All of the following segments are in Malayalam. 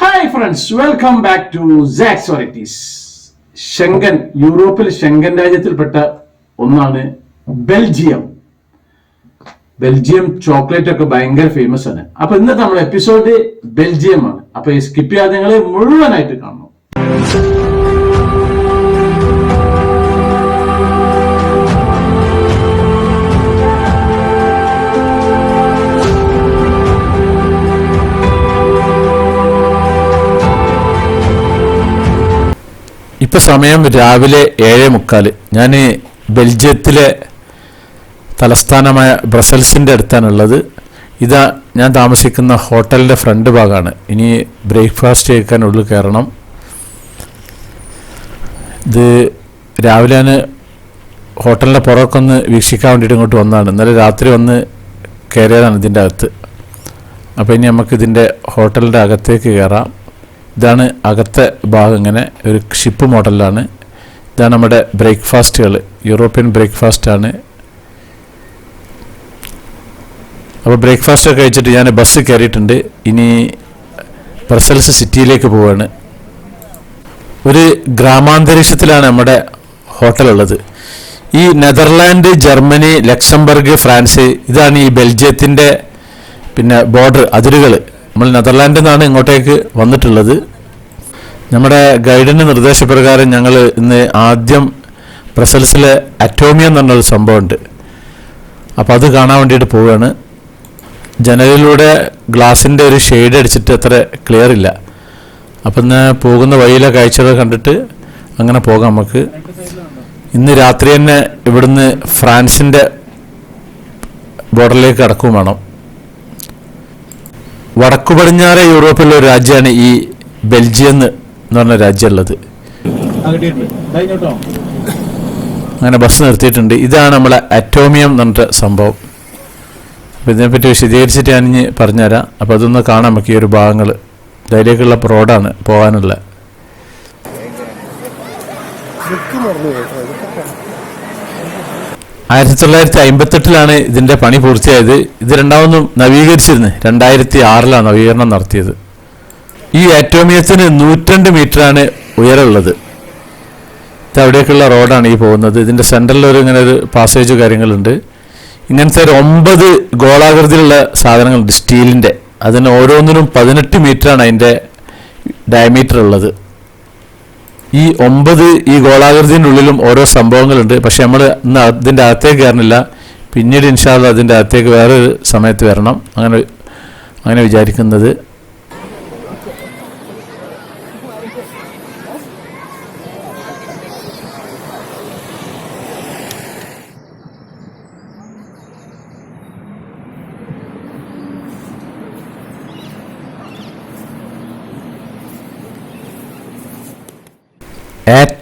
Hi friends welcome back to സാക്സ് varieties Schengen യൂറോപ്പിൽ ഷെങ്കൻ രാജ്യത്തിൽപ്പെട്ട ഒന്നാണ് ബെൽജിയം ബെൽജിയം ചോക്ലേറ്റ് ഒക്കെ ഭയങ്കര ഫേമസ് ആണ്. അപ്പൊ ഇന്നത്തെ നമ്മുടെ എപ്പിസോഡ് ബെൽജിയം ആണ്. അപ്പൊ ഈ സ്കിപ്പ് ചെയ്യാതെ നിങ്ങൾ മുഴുവനായിട്ട് കാണണം. ഇപ്പൊ സമയം രാവിലെ ഏഴ് മുക്കാൽ ഞാൻ ബെൽജിയത്തിലെ തലസ്ഥാനമായ ബ്രസൽസിന്റെ അടുത്താണുള്ളത്. ഇതാ ഞാൻ താമസിക്കുന്ന ഹോട്ടലിന്റെ ഫ്രണ്ട് ഭാഗമാണ് ഇനി ബ്രേക്ക്ഫാസ്റ്റ് കഴിക്കാൻ ഉള്ളിൽ കയറണം. ഇത് രാവിലെ ഞാൻ ഹോട്ടലിന്റെ പുറമൊക്കെ ഒന്ന് വീക്ഷിക്കാൻ വേണ്ടിയിട്ട് ഇങ്ങോട്ട് വന്നതാണ്. ഇന്നലെ രാത്രി വന്ന് കയറിയതാണ് ഇതിന്റെ അകത്ത്. അപ്പോൾ ഇനി നമുക്ക് ഇതിന്റെ ഹോട്ടലിന്റെ അകത്തേക്ക് കയറാം. ഇതാണ് അകത്തെ ഭാഗം ഇങ്ങനെ ഒരു ഷിപ്പ് മോഡലിലാണ് ഇതാണ് നമ്മുടെ ബ്രേക്ക്ഫാസ്റ്റുകൾ യൂറോപ്യൻ ബ്രേക്ക്ഫാസ്റ്റ് ആണ്. അപ്പോൾ ബ്രേക്ക്ഫാസ്റ്റ് ഒക്കെ കഴിച്ചിട്ട് ഞാൻ ബസ് കയറിയിട്ടുണ്ട്. ഇനി ബ്രസൽസ് സിറ്റിയിലേക്ക് പോവാണ്. ഒരു ഗ്രാമാന്തരീക്ഷത്തിലാണ് നമ്മുടെ ഹോട്ടലുള്ളത് ഈ നെതർലാൻഡ് ജർമ്മനി ലക്സംബർഗ് ഫ്രാൻസ് ഇതാണ് ഈ ബെൽജിയത്തിന്റെ പിന്നെ ബോർഡർ അതിരുകൾ. നമ്മൾ നെതർലാൻഡിൽ നിന്നാണ് ഇങ്ങോട്ടേക്ക് വന്നിട്ടുള്ളത്. നമ്മുടെ ഗൈഡിന്റെ നിർദ്ദേശപ്രകാരം ഞങ്ങൾ ഇന്ന് ആദ്യം ബ്രസൽസിലെ അറ്റോമിയ എന്ന് പറഞ്ഞൊരു സംഭവമുണ്ട്. അപ്പോൾ അത് കാണാൻ വേണ്ടിയിട്ട് പോവുകയാണ്. ജനലിലൂടെ ഗ്ലാസിന്റെ ഒരു ഷെയ്ഡ് അടിച്ചിട്ട് അത്ര ക്ലിയർ ഇല്ല. അപ്പം ഇന്ന് പോകുന്ന വഴിയിലെ കാഴ്ചകൾ കണ്ടിട്ട് അങ്ങനെ പോകാം നമുക്ക്. ഇന്ന് രാത്രി തന്നെ ഇവിടുന്ന് ഫ്രാൻസിന്റെ ബോർഡറിലേക്ക് കടക്കും വേണം. വടക്കു പടിഞ്ഞാറെ യൂറോപ്പിലുള്ള ഒരു രാജ്യമാണ് ഈ ബെൽജിയം എന്ന് എന്ന് പറഞ്ഞ രാജ്യമുള്ളത്. അങ്ങനെ ബസ് നിർത്തിയിട്ടുണ്ട്. ഇതാണ് നമ്മളെ അറ്റോമിയം എന്ന് പറഞ്ഞ സംഭവം. അപ്പോൾ ഇതിനെപ്പറ്റി വിശദീകരിച്ചിട്ട് ഞാൻ ഇനി പറഞ്ഞുതരാം. അപ്പോൾ അതൊന്ന് കാണാം നമുക്ക് ഈ ഒരു ഭാഗങ്ങൾ ഇതിലേക്കുള്ള റോഡാണ് പോകാനുള്ള ബുക്ക് മറന്നു കേട്ടോ ഇതൊക്കെ ആയിരത്തി തൊള്ളായിരത്തി അമ്പത്തെട്ടിലാണ് ഇതിന്റെ പണി പൂർത്തിയായത്. ഇത് രണ്ടാമതും നവീകരിച്ചിരുന്നു. രണ്ടായിരത്തി ആറിലാണ് നവീകരണം നടത്തിയത്. ഈ ആറ്റോമിയത്തിന് നൂറ്റണ്ട് മീറ്ററാണ് ഉയരമുള്ളത്. ഇത് അവിടേക്കുള്ള റോഡാണ് ഈ പോകുന്നത്. ഇതിന്റെ സെന്ററിൽ ഒരു ഇങ്ങനെ ഒരു പാസേജ് കാര്യങ്ങളുണ്ട്. ഇങ്ങനത്തെ ഒരു ഒമ്പത് ഗോളാകൃതിയിലുള്ള സാധനങ്ങളുണ്ട് സ്റ്റീലിന്റെ അതിന് ഓരോന്നിനും പതിനെട്ട് മീറ്ററാണ് അതിന്റെ ഡയമീറ്റർ ഉള്ളത് ഈ ഒമ്പത് ഈ ഗോളാകൃതിന്റെ ഉള്ളിലും ഓരോ സംഭവങ്ങളുണ്ട്. പക്ഷെ നമ്മൾ ഇന്ന് അതിന്റെ അകത്തേക്ക് കയറണില്ല. പിന്നീട് ഇൻഷാല്ല അതിന്റെ അകത്തേക്ക് വേറൊരു സമയത്ത് വരണം. അങ്ങനെ അങ്ങനെ വിചാരിക്കുന്നത്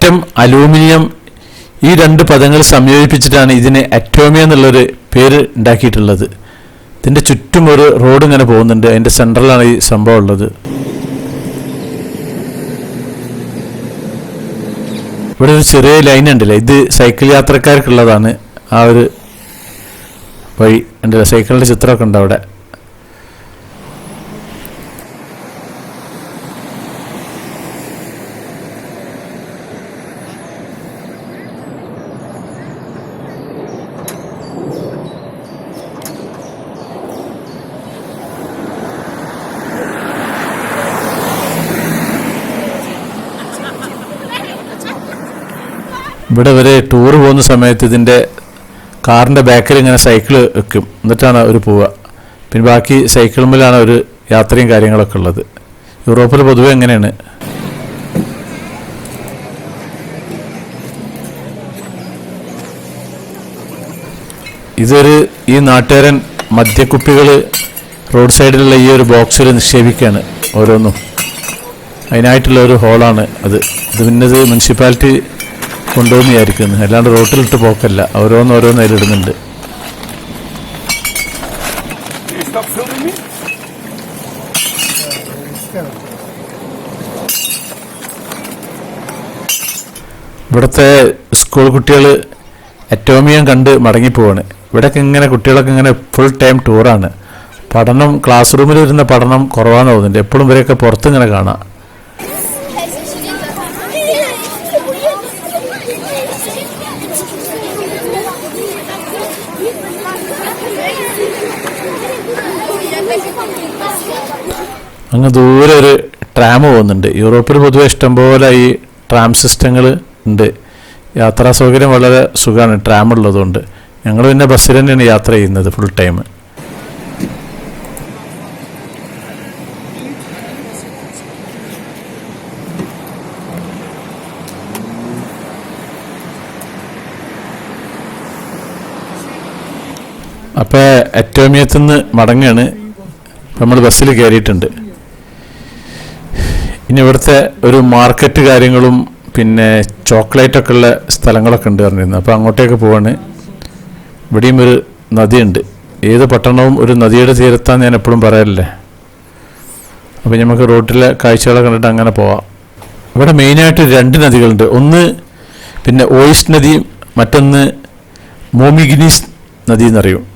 ആറ്റം അലൂമിനിയം ഈ രണ്ട് പദങ്ങൾ സംയോജിപ്പിച്ചിട്ടാണ് ഇതിന് അറ്റോമിയ എന്നുള്ളൊരു പേര് ഉണ്ടാക്കിയിട്ടുള്ളത്. ഇതിന്റെ ചുറ്റും ഒരു റോഡ് ഇങ്ങനെ പോകുന്നുണ്ട്. അതിന്റെ സെൻട്രലാണ് ഈ സംഭവം ഉള്ളത്. ഇവിടെ ഒരു ചെറിയ ലൈൻ ഉണ്ടല്ലേ? ഇത് സൈക്കിൾ യാത്രക്കാർക്കുള്ളതാണ് ആ ഒരു വഴി. ഉണ്ടല്ലോ സൈക്കിളിന്റെ ചിത്രമൊക്കെ ഉണ്ട് അവിടെ ഇവിടെ വരെ ടൂർ പോകുന്ന സമയത്ത് ഇതിന്റെ കാറിന്റെ ബാക്കിൽ ഇങ്ങനെ സൈക്കിൾ വെക്കും. എന്നിട്ടാണ് അവർ പോവുക. പിന്നെ ബാക്കി സൈക്കിളുമ്മിലാണ് ഒരു യാത്രയും കാര്യങ്ങളൊക്കെ ഉള്ളത്. യൂറോപ്പിൽ പൊതുവെ എങ്ങനെയാണ്? ഇതൊരു ഈ നാട്ടുകാരൻ മദ്യക്കുപ്പികൾ റോഡ് സൈഡിലുള്ള ഈ ഒരു ബോക്സിൽ നിക്ഷേപിക്കുകയാണ് ഓരോന്നും. അതിനായിട്ടുള്ള ഒരു ഹോളാണ് അത്. ഇത് പിന്നെ ഇത് മുനിസിപ്പാലിറ്റി കൊണ്ടുവന്ന് വിചാരിക്കുന്നു. അല്ലാണ്ട് റോട്ടിലിട്ട് പോക്കല്ല. ഓരോന്ന് ഓരോന്ന് അതിലിടുന്നുണ്ട് ഇവിടുത്തെ സ്കൂൾ കുട്ടികൾ അറ്റോമിയം കണ്ട് മടങ്ങിപ്പോവാണ്. ഇവിടെയൊക്കെ ഇങ്ങനെ കുട്ടികളൊക്കെ ഇങ്ങനെ ഫുൾ ടൈം ടൂറാണ് പഠനം ക്ലാസ് റൂമിൽ ഇരുന്ന പഠനം കുറവാണെന്ന് തോന്നുന്നുണ്ട്. എപ്പോഴും ഇവരെയൊക്കെ പുറത്തിങ്ങനെ കാണാം. അങ്ങ് ദൂരെ ഒരു ട്രാം പോകുന്നുണ്ട്. യൂറോപ്പിൽ പൊതുവെ ഇഷ്ടംപോലെ ഈ ട്രാം സിസ്റ്റങ്ങൾ ഉണ്ട്. യാത്രാ സൗകര്യം വളരെ സുഖമാണ് ട്രാം ഉള്ളതുകൊണ്ട്. ഞങ്ങൾ പിന്നെ ബസ്സിൽ തന്നെയാണ് യാത്ര ചെയ്യുന്നത് ഫുൾ ടൈം അപ്പോൾ അറ്റോമിയത്തിൽ നിന്ന് മടങ്ങാണ്. നമ്മൾ ബസ്സിൽ കയറിയിട്ടുണ്ട് ഇനി ഇവിടുത്തെ ഒരു മാർക്കറ്റ് കാര്യങ്ങളും പിന്നെ ചോക്ലേറ്റ് ഒക്കെ ഉള്ള സ്ഥലങ്ങളൊക്കെ ഉണ്ട് പറഞ്ഞിരുന്നു. അപ്പോൾ അങ്ങോട്ടേക്ക് പോവാണ്. ഇവിടെയും ഒരു നദിയുണ്ട്. ഏത് പട്ടണവും ഒരു നദിയുടെ തീരത്താന്ന് ഞാൻ എപ്പോഴും പറയാറില്ലേ? അപ്പോൾ നമുക്ക് റോട്ടിലെ കാഴ്ചകളെ കണ്ടിട്ട് അങ്ങനെ പോവാം. ഇവിടെ മെയിനായിട്ട് രണ്ട് നദികളുണ്ട്. ഒന്ന് പിന്നെ ഓയിസ് നദിയും മറ്റൊന്ന് മോമിഗിനീസ് നദി എന്നറിയും.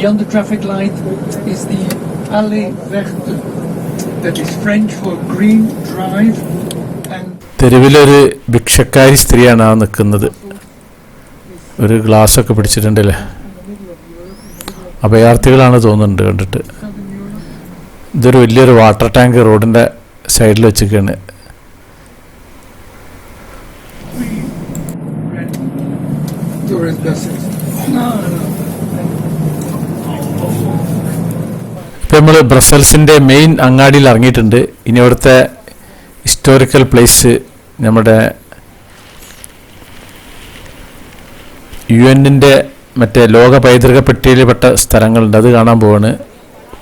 Beyond the traffic light is the Allée Verte. That is French for green drive തെരുവിലൊരു ഭിക്ഷക്കാരി സ്ത്രീയാണ് ആ നിൽക്കുന്നത് ഒരു ഗ്ലാസ്സൊക്കെ പിടിച്ചിട്ടുണ്ടല്ലേ അഭയാർത്ഥികളാണ് തോന്നുന്നുണ്ട് കണ്ടിട്ട് ഇതൊരു വലിയൊരു വാട്ടർ ടാങ്ക് റോഡിന്റെ സൈഡിൽ വെച്ചിരിക്കുകയാണ് tourist buses. No, no. ഇപ്പം നമ്മൾ ബ്രസൽസിന്റെ മെയിൻ അങ്ങാടിയിൽ ഇറങ്ങിയിട്ടുണ്ട്. ഇനി അവിടുത്തെ ഹിസ്റ്റോറിക്കൽ പ്ലേസ് നമ്മുടെ യു എന്നിന്റെ മറ്റേ ലോക പൈതൃക പട്ടികയിൽപ്പെട്ട സ്ഥലങ്ങളുണ്ട്. അത് കാണാൻ പോവാണ്.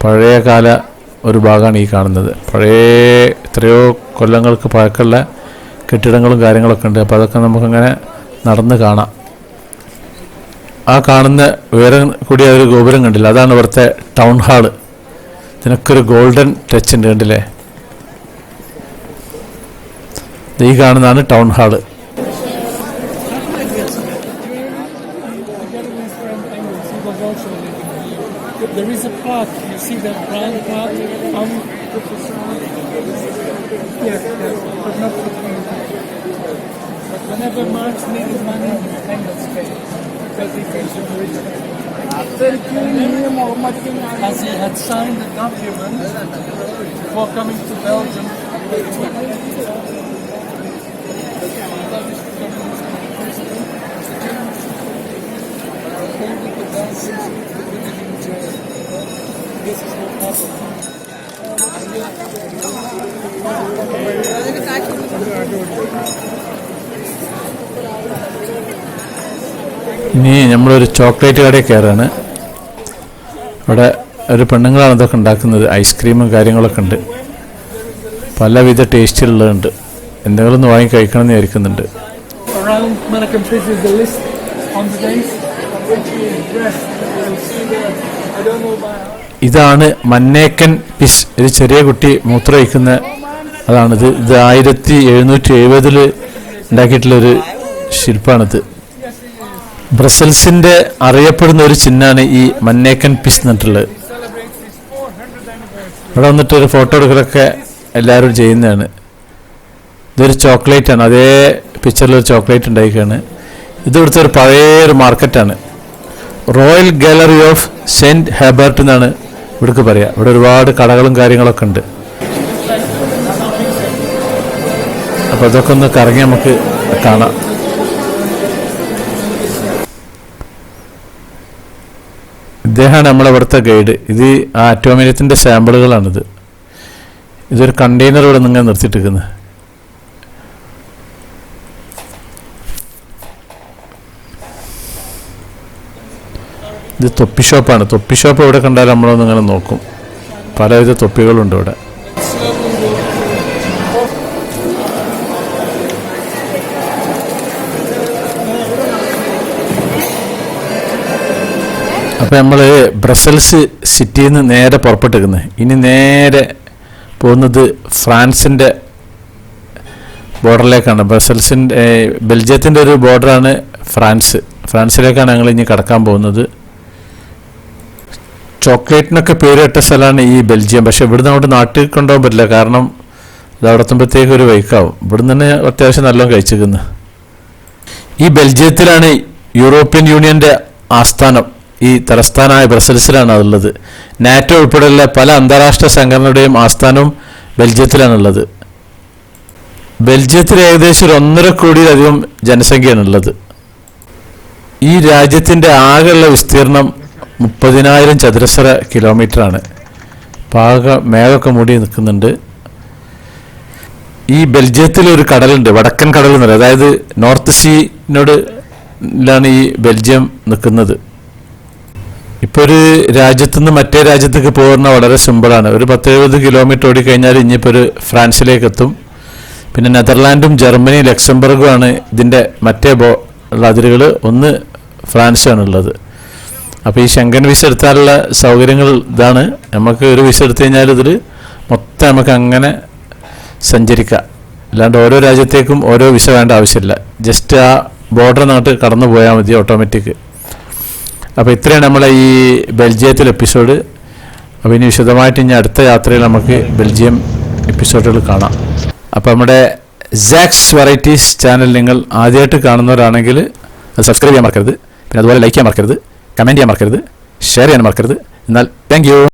പഴയകാല ഒരു ഭാഗമാണ് ഈ കാണുന്നത്. പഴയ എത്രയോ കൊല്ലങ്ങൾക്ക് പഴക്കമുള്ള കെട്ടിടങ്ങളും കാര്യങ്ങളൊക്കെ ഉണ്ട്. അപ്പോൾ അതൊക്കെ നമുക്കങ്ങനെ നടന്ന് കാണാം. ആ കാണുന്ന വേറെ കൂടി ഒരു ഗോപുരം കണ്ടില്ല? അതാണ് ഇവിടുത്തെ ടൗൺ ഹാൾ ഇതിനൊക്കെ ഒരു ഗോൾഡൻ ടച്ച് ഉണ്ട് കണ്ടില്ലേ? ഈ കാണുന്നതാണ് town hall As he had signed the document before coming to Belgium. This is. ഇനി നമ്മളൊരു ചോക്ലേറ്റ് കടയിൽ കയറാണ്. അവിടെ ഒരു പെണ്ണുങ്ങളാണ് ഇതൊക്കെ ഉണ്ടാക്കുന്നത്. ഐസ്ക്രീമും കാര്യങ്ങളൊക്കെ ഉണ്ട്. പലവിധ ടേസ്റ്റിലുള്ളതുണ്ട് എന്തെങ്കിലും ഒന്ന് വാങ്ങി കഴിക്കണം എന്ന് വിചാരിക്കുന്നുണ്ട്. ഇതാണ് മന്നേക്കൻ പിസ് ഒരു ചെറിയ കുട്ടി മൂത്രമൊഴിക്കുന്ന അതാണിത്. ഇത് ആയിരത്തി എഴുന്നൂറ്റി എഴുപതിൽ ഉണ്ടാക്കിയിട്ടുള്ളൊരു ശില്പമാണിത് ബ്രസൽസിന്റെ അറിയപ്പെടുന്ന ഒരു ചിഹ്നമാണ് ഈ മന്നേക്കൻ പിസ് എന്നിട്ടുള്ളത് ഇവിടെ വന്നിട്ട് ഒരു ഫോട്ടോ എടുക്കലൊക്കെ എല്ലാവരും ചെയ്യുന്നതാണ്. ഇതൊരു ചോക്ലേറ്റ് ആണ്. അതേ പിക്ചറിൽ ഒരു ചോക്ലേറ്റ് ഉണ്ടായിക്കാണ് ഇത് ഇവിടുത്തെ ഒരു പഴയ ഒരു മാർക്കറ്റാണ് royal gallery of Saint Hubert എന്നാണ് ഇവിടേക്ക് പറയാം. ഇവിടെ ഒരുപാട് കടകളും കാര്യങ്ങളൊക്കെ ഉണ്ട്. അപ്പോൾ അതൊക്കെ ഒന്ന് കറങ്ങി നമുക്ക് കാണാം. ഇദ്ദേഹമാണ് നമ്മളെ ഇവിടുത്തെ ഗൈഡ്. ഇത് ആ അറ്റോമിനത്തിന്റെ സാമ്പിളുകളാണിത്. ഇതൊരു കണ്ടെയ്നർ ഇവിടെ നിങ്ങൾ നിർത്തിയിട്ടിരിക്കുന്നത് ഇത് തൊപ്പി ഷോപ്പാണ്. തൊപ്പി ഷോപ്പ് എവിടെ കണ്ടാലും നമ്മളൊന്നിങ്ങനെ നോക്കും. പലവിധ തൊപ്പികളുണ്ട് ഇവിടെ. നമ്മൾ ബ്രസൽസ് സിറ്റിയിൽ നിന്ന് നേരെ പുറപ്പെട്ടിരിക്കുന്നത് ഇനി നേരെ പോകുന്നത് ഫ്രാൻസിന്റെ ബോർഡറിലേക്കാണ്. ബ്രസൽസിന്റെ ബെൽജിയത്തിന്റെ ഒരു ബോർഡറാണ് ഫ്രാൻസ്. ഫ്രാൻസിലേക്കാണ് ഞങ്ങൾ ഇനി കടക്കാൻ പോകുന്നത്. ചോക്ലേറ്റിനൊക്കെ പേരിട്ട സ്ഥലമാണ് ഈ ബെൽജിയം. പക്ഷേ ഇവിടുന്ന് അങ്ങോട്ട് നാട്ടിൽ കൊണ്ടുപോകാൻ പറ്റില്ല. കാരണം ഇത് അവിടെ എത്തുമ്പോഴത്തേക്ക് ഒരു വൈക്കാവും. ഇവിടുന്ന് തന്നെ അത്യാവശ്യം നല്ലോണം കഴിച്ചിരിക്കുന്നത് ഈ ബെൽജിയത്തിലാണ് യൂറോപ്യൻ യൂണിയന്റെ ആസ്ഥാനം. ഈ തലസ്ഥാനമായ ബ്രസൽസിലാണ് അതുള്ളത്. നാറ്റോ ഉൾപ്പെടെയുള്ള പല അന്താരാഷ്ട്ര സംഘടനയുടെയും ആസ്ഥാനവും ബെൽജിയത്തിലാണുള്ളത്. ബെൽജിയത്തിൽ ഏകദേശം ഒരു ഒന്നര കോടിയിലധികം ജനസംഖ്യയാണുള്ളത്. ഈ രാജ്യത്തിന്റെ ആകെയുള്ള വിസ്തീർണം മുപ്പതിനായിരം ചതുരശ്ര കിലോമീറ്ററാണ്. പാക മേഘമൊക്കെ മൂടി നിൽക്കുന്നുണ്ട്. ഈ ബെൽജിയത്തിൽ ഒരു കടലുണ്ട് വടക്കൻ കടൽ എന്നുള്ളത് അതായത് നോർത്ത് സീനോട് ാണ് ഈ ബെൽജിയം നിൽക്കുന്നത്. ഇപ്പോൾ ഒരു രാജ്യത്തുനിന്ന് മറ്റേ രാജ്യത്തേക്ക് പോകുന്ന വളരെ സിമ്പിളാണ്. ഒരു പത്ത് എഴുപത് കിലോമീറ്റർ ഓടിക്കഴിഞ്ഞാൽ ഇനിയിപ്പോൾ ഒരു ഫ്രാൻസിലേക്ക് എത്തും പിന്നെ നെതർലാൻഡും ജർമ്മനിയും ലക്സംബർഗുമാണ് ഇതിന്റെ മറ്റേ ബോ ഉള്ള അതിരുകൾ ഒന്ന് ഫ്രാൻസാണ് ഉള്ളത് അപ്പോൾ ഈ ശങ്കൻ വിസ എടുത്താലുള്ള സൗകര്യങ്ങൾ ഇതാണ്. നമുക്ക് ഒരു വിസ എടുത്തു കഴിഞ്ഞാൽ ഇതിൽ മൊത്തം നമുക്ക് അങ്ങനെ സഞ്ചരിക്കാം. അല്ലാണ്ട് ഓരോ രാജ്യത്തേക്കും ഓരോ വിസ വേണ്ട ആവശ്യമില്ല. ജസ്റ്റ് ആ ബോർഡർ നാട്ട് കടന്നു പോയാൽ മതി ഓട്ടോമാറ്റിക്. അപ്പോൾ ഇത്രയാണ് നമ്മളെ ഈ ബെൽജിയത്തിൽ എപ്പിസോഡ്. അപ്പോൾ ഇനി വിശദമായിട്ട് ഇനി അടുത്ത യാത്രയിൽ നമുക്ക് ബെൽജിയം എപ്പിസോഡുകൾ കാണാം. അപ്പോൾ നമ്മുടെ സാക്സ് വെറൈറ്റീസ് ചാനൽ നിങ്ങൾ ആദ്യമായിട്ട് കാണുന്നവരാണെങ്കിൽ അത് സബ്സ്ക്രൈബ് ചെയ്യാൻ മറക്കരുത്. പിന്നെ അതുപോലെ ലൈക്ക് ചെയ്യാൻ മറക്കരുത്. കമന്റ് ചെയ്യാൻ മറക്കരുത്. ഷെയർ ചെയ്യാൻ മറക്കരുത്. എന്നാൽ താങ്ക്